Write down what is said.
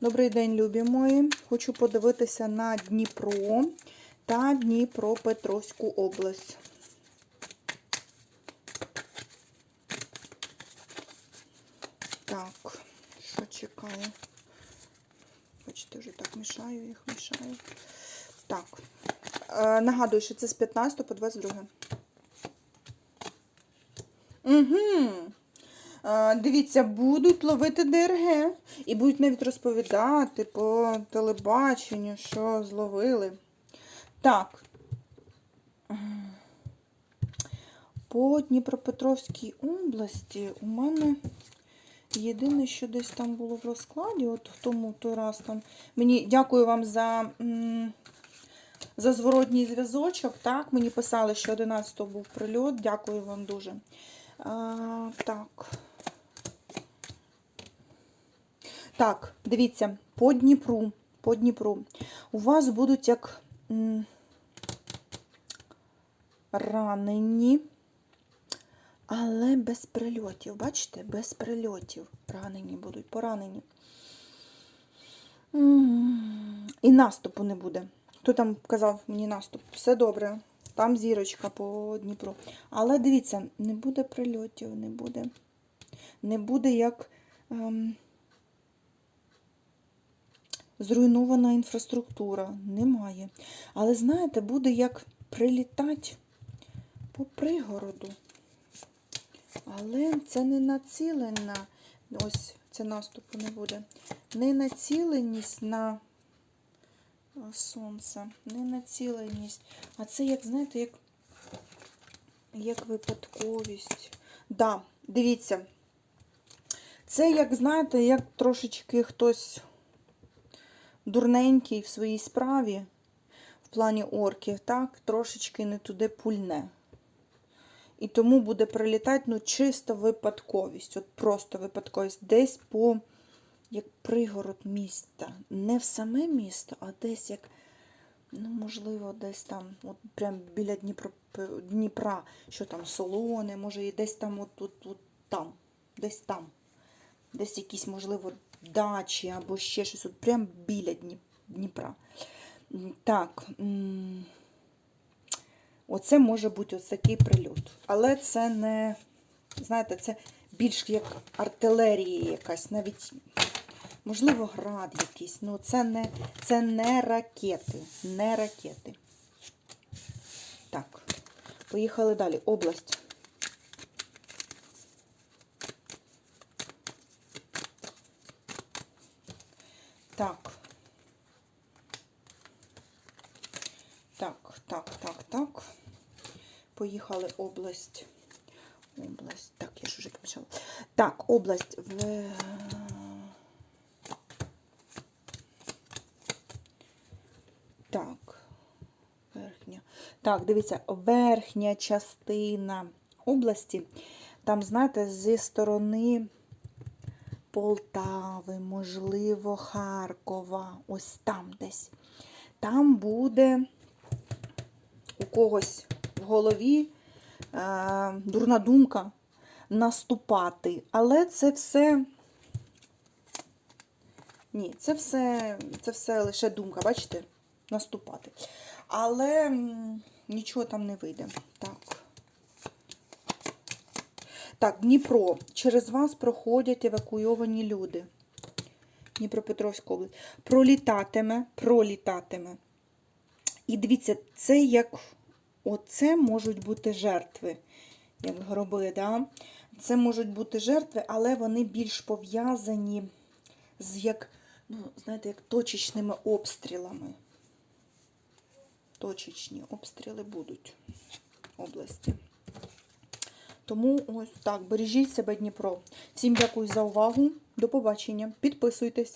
Добрий день, любі мої. Хочу подивитися на Дніпро та Дніпропетровську область. Так, що чекаю? Бачите, вже так мішаю їх, мішаю. Так. Е, нагадую, що це з 15 по 22. Угу. Дивіться, будуть ловити ДРГ і будуть навіть розповідати по телебаченню, що зловили. Так. По Дніпропетровській області у мене єдине, що десь там було в розкладі, от в тому той раз там. Мені дякую вам за, за зворотній зв'язочок. Так, мені писали, що 11-го був прильот. Дякую вам дуже. А, так. Так, дивіться, по Дніпру, по Дніпру. У вас будуть як ранені, але без прильотів. Бачите, без прильотів. Ранені будуть, поранені. І наступу не буде. Хто там казав мені наступ? Все добре. Там зірочка по Дніпру. Але дивіться, не буде прильотів, не буде. Не буде як. Ем, Зруйнована інфраструктура. Немає. Але знаєте, буде як прилітати по пригороду. Але це не націлена, ось це наступу не буде. Не націленість на сонце, не націленість. А це, як, знаєте, як, як випадковість. Да, дивіться. Це, як, знаєте, як трошечки хтось дурненький в своїй справі, в плані орків, так, трошечки не туди пульне. І тому буде прилітати ну, чисто випадковість. От просто випадковість. Десь по як пригород міста. Не в саме місто, а десь як, ну, можливо, десь там, от прям біля Дніпро, Дніпра, що там солони, може, і десь там, от, от, от там, десь там. Десь якісь, можливо, дачі або ще щось, от прям біля Дніпра. Так. Оце може бути ось такий прильот. Але це не, знаєте, це більш як артилерія якась, навіть, можливо, град якийсь. Ну, це не, це не ракети. Не ракети. Так, поїхали далі. Область. Так. Так, так, так, так. Поїхали область. Область. Так, я ж уже помішала. Так, область в. Так. Верхня. Так, дивіться, верхня частина області. Там, знаєте, зі сторони Полтави, можливо, Харкова. Ось там десь. Там буде у когось в голові е, дурна думка наступати. Але це все. Ні, це все, це все лише думка, бачите? Наступати. Але нічого там не вийде. Так. Так, Дніпро. Через вас проходять евакуйовані люди. Дніпропетровська область. Пролітатиме, пролітатиме. І дивіться, це як оце можуть бути жертви, як гроби, да? Це можуть бути жертви, але вони більш пов'язані з як, ну, знаєте, як точечними обстрілами. Точечні обстріли будуть в області. Тому ось так, бережіть себе, Дніпро. Всім дякую за увагу. До побачення. Підписуйтесь.